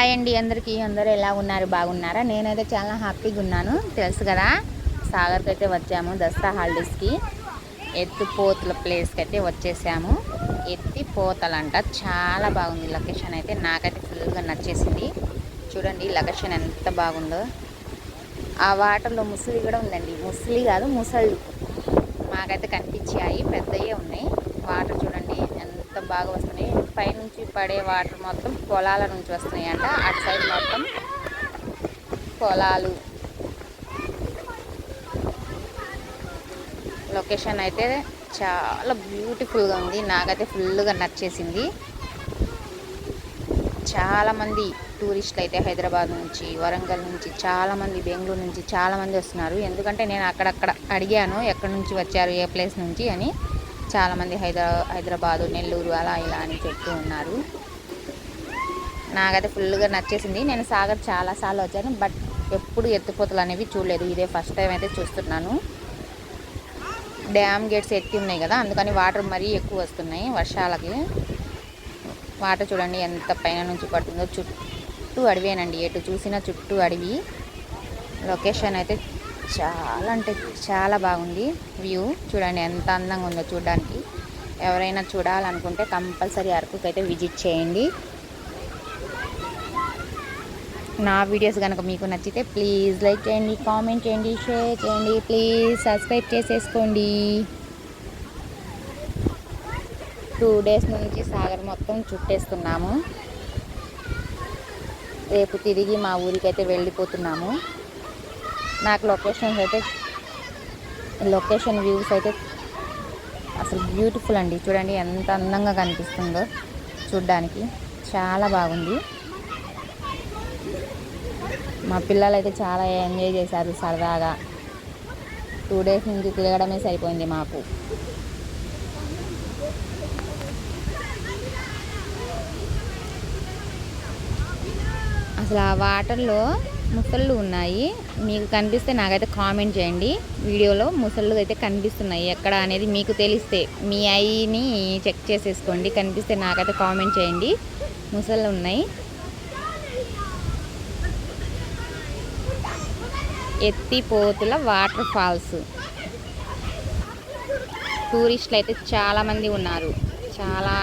Hi అండి అందరికీ. అందరూ ఎలా ఉన్నారు? బాగున్నారా? నేనైతే చాలా హ్యాపీగా ఉన్నాను. తెలుసు కదా సాగర్కి అయితే వచ్చాము దసరా హాలిడేస్కి. ఎత్తిపోతల ప్లేస్కి అయితే వచ్చేసాము. ఎత్తిపోతలంట చాలా బాగుంది లొకేషన్ అయితే. నాకైతే ఫుల్గా నచ్చేసింది. చూడండి లొకేషన్ ఎంత బాగుందో. ఆ వాటర్లో ముసలి కూడా ఉందండి. ముసలి కాదు ముసళ్ళు. మాకైతే కనిపించాయి. పెద్దయే ఉన్నాయి. వాటర్ చూడండి. మొత్తం బాగా వస్తున్నాయి. పైనుంచి పడే వాటర్ మొత్తం పొలాల నుంచి వస్తున్నాయి అంట అటు సైడ్ మొత్తం పొలాలు. లొకేషన్ అయితే చాలా బ్యూటిఫుల్గా ఉంది. నాకైతే ఫుల్గా నచ్చేసింది. చాలామంది టూరిస్టులు అయితే హైదరాబాద్ నుంచి వరంగల్ నుంచి చాలామంది బెంగళూరు నుంచి చాలామంది వస్తున్నారు. ఎందుకంటే నేను అక్కడక్కడ అడిగాను ఎక్కడి నుంచి వచ్చారు ఏ ప్లేస్ నుంచి అని. చాలామంది హైదరా హైదరాబాదు నెల్లూరు అలా ఇలా అని చెప్తూ ఉన్నారు. నాకైతే ఫుల్గా నచ్చేసింది. నేను సాగర్ చాలాసార్లు వచ్చాను బట్ ఎప్పుడు ఎత్తిపోతలు అనేవి చూడలేదు. ఇదే ఫస్ట్ టైం అయితే చూస్తున్నాను. డ్యామ్ గేట్స్ ఎత్తి ఉన్నాయి కదా అందుకని వాటర్ మరీ ఎక్కువ వస్తున్నాయి వర్షాలకి. వాటర్ చూడండి ఎంత పైన నుంచి పడుతుందో. చుట్టూ అడవేనండి ఎటు చూసినా చుట్టూ అడవి. లొకేషన్ అయితే చాలా అంటే చాలా బాగుంది వ్యూ. చూడండి ఎంత అందంగా ఉందో చూడడానికి. ఎవరైనా చూడాలనుకుంటే కంపల్సరీ అరకుకి అయితే విజిట్ చేయండి. నా వీడియోస్ కనుక మీకు నచ్చితే ప్లీజ్ లైక్ చేయండి కామెంట్ చేయండి షేర్ చేయండి ప్లీజ్ సబ్స్క్రైబ్ చేసేసుకోండి. టూ డేస్ నుంచి సాగర్ మొత్తం చుట్టేస్తున్నాము. రేపు తిరిగి మా ఊరికైతే వెళ్ళిపోతున్నాము. నాకు లొకేషన్స్ అయితే లొకేషన్ వ్యూస్ అయితే అసలు బ్యూటిఫుల్ అండి. చూడండి ఎంత అందంగా కనిపిస్తుందో చూడ్డానికి. చాలా బాగుంది. మా పిల్లలు అయితే చాలా ఎంజాయ్ చేశారు సరదాగా. టూ డేస్ నుంచి తిరగడమే సరిపోయింది మాకు. అసలు ఆ వాటర్లో ముసళ్ళు ఉన్నాయి. మీకు కనిపిస్తే నాకైతే కామెంట్ చేయండి. వీడియోలో ముసళ్ళు అయితే కనిపిస్తున్నాయి. ఎక్కడ అనేది మీకు తెలిస్తే మీ ఐని చెక్ చేసేసుకోండి. కనిపిస్తే నాకైతే కామెంట్ చేయండి. ముసళ్ళు ఉన్నాయి. Ethipothala water falls. టూరిస్టులు అయితే చాలామంది ఉన్నారు. చాలా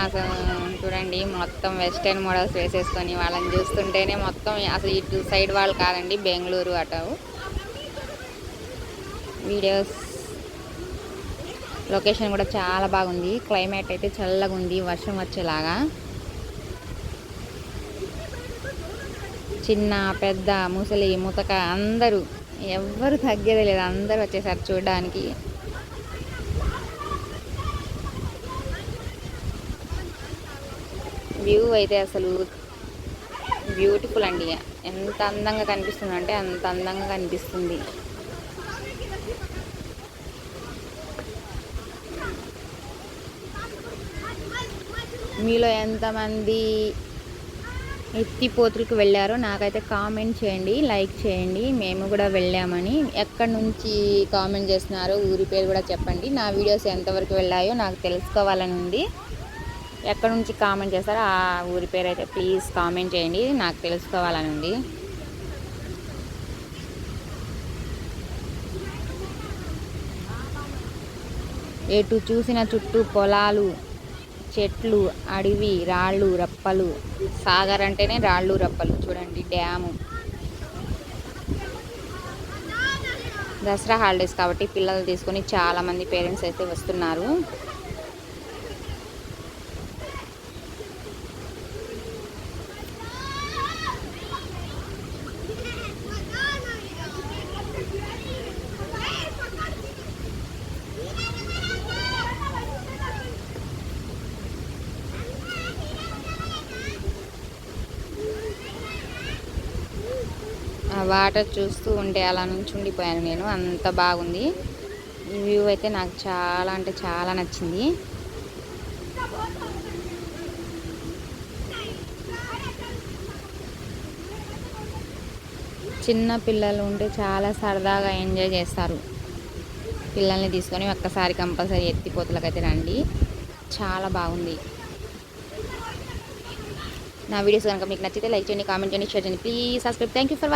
చూడండి మొత్తం వెస్టర్న్ మోడల్స్ వేసేసుకొని వాళ్ళని చూస్తుంటేనే మొత్తం అసలు ఇటు సైడ్ వాళ్ళు కాదండి బెంగళూరు అటు. వీడియోస్ లొకేషన్ కూడా చాలా బాగుంది. క్లైమేట్ అయితే చల్లగా ఉంది వర్షం వచ్చేలాగా. చిన్న పెద్ద ముసలి ముతక అందరూ ఎవ్వరు తగ్గేదే లేదు. అందరూ వచ్చేసారు చూడడానికి. వ్యూ అయితే అసలు బ్యూటిఫుల్ అండి. ఎంత అందంగా కనిపిస్తుంది అంటే అంత అందంగా కనిపిస్తుంది. మీలో ఎంతమంది ఎత్తిపోతులకు వెళ్ళారో నాకైతే కామెంట్ చేయండి లైక్ చేయండి. మేము కూడా వెళ్ళామని. ఎక్కడి నుంచి కామెంట్ చేస్తున్నారో ఊరి పేరు కూడా చెప్పండి. నా వీడియోస్ ఎంతవరకు వెళ్ళాయో నాకు తెలుసుకోవాలని ఉంది. ఎక్కడ నుంచి కామెంట్ చేస్తారో ఆ ఊరి పేరు అయితే ప్లీజ్ కామెంట్ చేయండి. నాకు తెలుసుకోవాలని ఉంది. ఎటు చూసిన చుట్టూ పొలాలు చెట్లు అడవి రాళ్ళు రప్పలు. సాగర్ అంటేనే రాళ్ళు రప్పలు. చూడండి డ్యాము. దసరా హాలిడేస్ కాబట్టి పిల్లలు తీసుకొని చాలామంది పేరెంట్స్ అయితే వస్తున్నారు. వాటర్ చూస్తూ ఉంటే అలా నుంచి ఉండిపోయాను నేను. అంత బాగుంది. ఈ వ్యూ అయితే నాకు చాలా అంటే చాలా నచ్చింది. చిన్న పిల్లలు ఉంటే చాలా సరదాగా ఎంజాయ్ చేస్తారు. పిల్లల్ని తీసుకొని ఒక్కసారి కంపల్సరీ ఎత్తిపోతలకైతే రండి. చాలా బాగుంది. నా వీడియోస్ కనుక మీకు నచ్చితే లైక్ చేయండి కామెంట్ చేయండి షేర్ చేయండి. Please subscribe. Thank you for watching